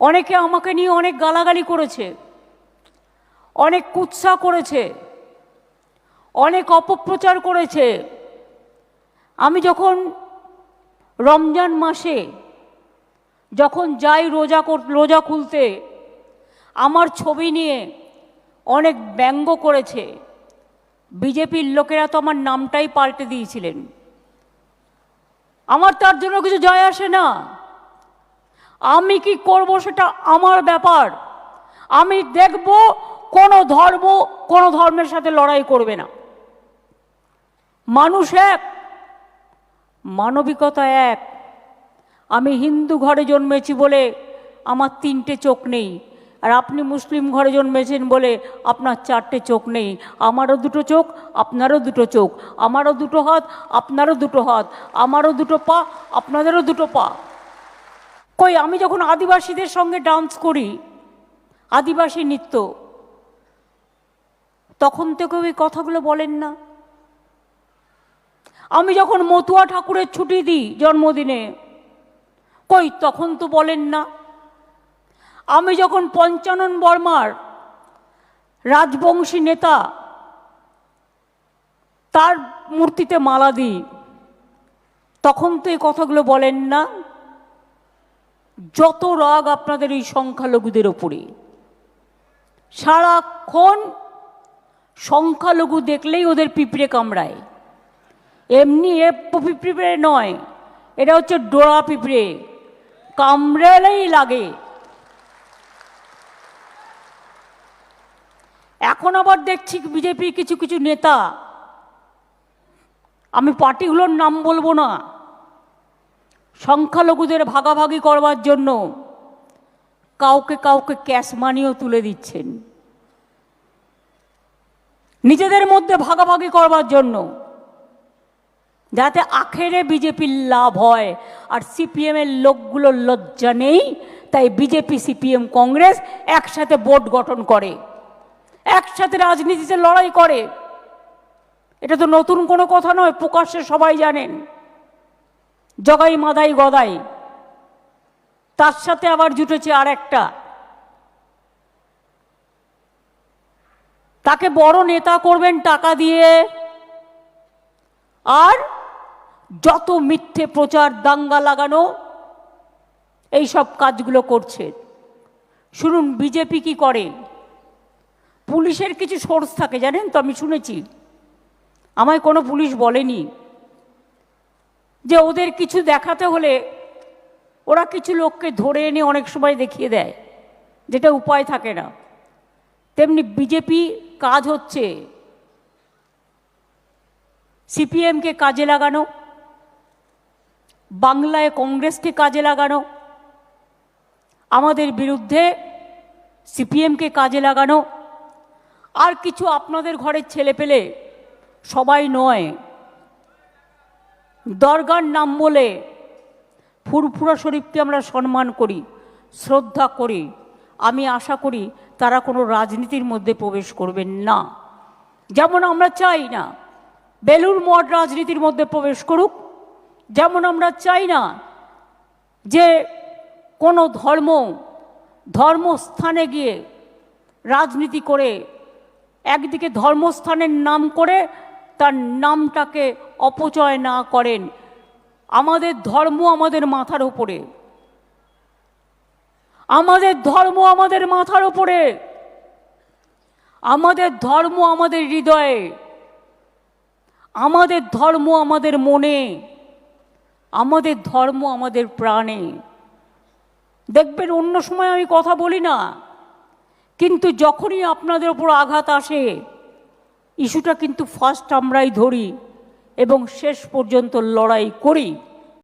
অনেকে আমাকে নিয়ে অনেক গালাগালি করেছে, অনেক কুৎসা করেছে, অনেক অপপ্রচার করেছে। আমি যখন রমজান মাসে যখন যাই রোজা রোজা খুলতে, আমার ছবি নিয়ে অনেক ব্যঙ্গ করেছে। বিজেপির লোকেরা তো আমার নামটাই পাল্টে দিয়েছিলেন। আমার তার জন্য কিছু যায় আসে না। আমি কি করব সেটা আমার ব্যাপার। আমি দেখব কোনো ধর্ম কোনো ধর্মের সাথে লড়াই করবে না। মানুষ এক, মানবিকতা এক। আমি হিন্দু ঘরে জন্মেছি বলে আমার তিনটে চোখ নেই। আর আপনি মুসলিম ঘরে জন্মেছেন বলে আপনার চারটে চোখ নেই। আমারও দুটো চোখ, আপনারও দুটো চোখ। আমারও দুটো হাত, আপনারও দুটো হাত। আমারও দুটো পা, আপনাদেরও দুটো পা। কই, আমি যখন আদিবাসীদের সঙ্গে ডান্স করি, আদিবাসী নৃত্য, তখন তো কেউ এই কথাগুলো বলেন না। আমি যখন মতুয়া ঠাকুরের ছুটি দিই জন্মদিনে, কই, তখন তো বলেন না। আমি যখন পঞ্চানন বর্মার রাজবংশী নেতা, তার মূর্তিতে মালা দিই, তখন তো এই কথাগুলো বলেন না। যত রাগ আপনাদের এই সংখ্যালঘুদের ওপরে, সারাক্ষণ সংখ্যালঘু দেখলেই ওদের পিঁপড়ে কামড়ায়। এমনি এ পিঁপড়ে নয়, এটা হচ্ছে ডোরা পিঁপড়ে, কামড়ালেই লাগে। এখন আবার দেখছি বিজেপির কিছু কিছু নেতা, আমি পার্টিগুলোর নাম বলব না। সংখ্যালঘুদের ভাগাভাগি করবার জন্য কাউকে কাউকে ক্যাশ মানিও তুলে দিচ্ছেন। নিজেদের মধ্যে ভাগাভাগি করবার জন্য যাতে আখেরে বিজেপির লাভ হয় আর সিপিএমের লোকগুলোর লজ্জা নেই, তাই বিজেপি, সিপিএম, কংগ্রেস একসাথে বোর্ড গঠন করে, একসাথে রাজনীতিতে লড়াই করে। এটা তো নতুন কোনো কথা নয়, প্রকাশ্যে সবাই জানেন। জগাই মাদাই গদাই। তার সাথে আবার জুটেছে আর একটা তাকে বড় নেতা করবেন টাকা দিয়ে। আর যত মিথ্যে প্রচার দাঙ্গা লাগানো, এই সব কাজগুলো করছে। শুনুন, বিজেপি কি করে? পুলিশের কিছু সোর্স থাকে, জানেন তো? আমি শুনেছি। আমায় কোনো পুলিশ বলেনি। যে ওদের কিছু দেখাতে হলে ওরা কিছু লোককে ধরে এনে অনেক সময় দেখিয়ে দেয়, যেটা উপায় থাকে না। তেমনি বিজেপি কাজ হচ্ছে সিপিএমকে কাজে লাগানো, বাংলায় কংগ্রেসকে কাজে লাগানো, আমাদের বিরুদ্ধে সিপিএমকে কাজে লাগানো। আর কিছু আপনাদের ঘরের ছেলে পেলে সবাই নয় দরগার নাম বলে ফুরফুরা শরীফকে আমরা সম্মান করি, শ্রদ্ধা করি। আমি আশা করি তারা কোনো রাজনীতির মধ্যে প্রবেশ করবেন না। যেমন আমরা চাই না বেলুর মঠ রাজনীতির মধ্যে প্রবেশ করুক, যেমন আমরা চাই না যে কোনো ধর্ম, ধর্মস্থানে গিয়ে রাজনীতি করে একদিকে ধর্মস্থানের নাম করে তার নামটাকে অপচয় না করেন। আমাদের ধর্ম আমাদের মাথার উপরে। আমাদের ধর্ম আমাদের মাথার উপরে। আমাদের ধর্ম আমাদের হৃদয়ে। আমাদের ধর্ম আমাদের মনে। আমাদের ধর্ম আমাদের প্রাণে। দেখবেন অন্য সময় আমি কথা বলি না, কিন্তু যখনই আপনাদের ওপর আঘাত আসে ইস্যুটা কিন্তু ফার্স্ট আমরাই ধরি এবং শেষ পর্যন্ত লড়াই করি।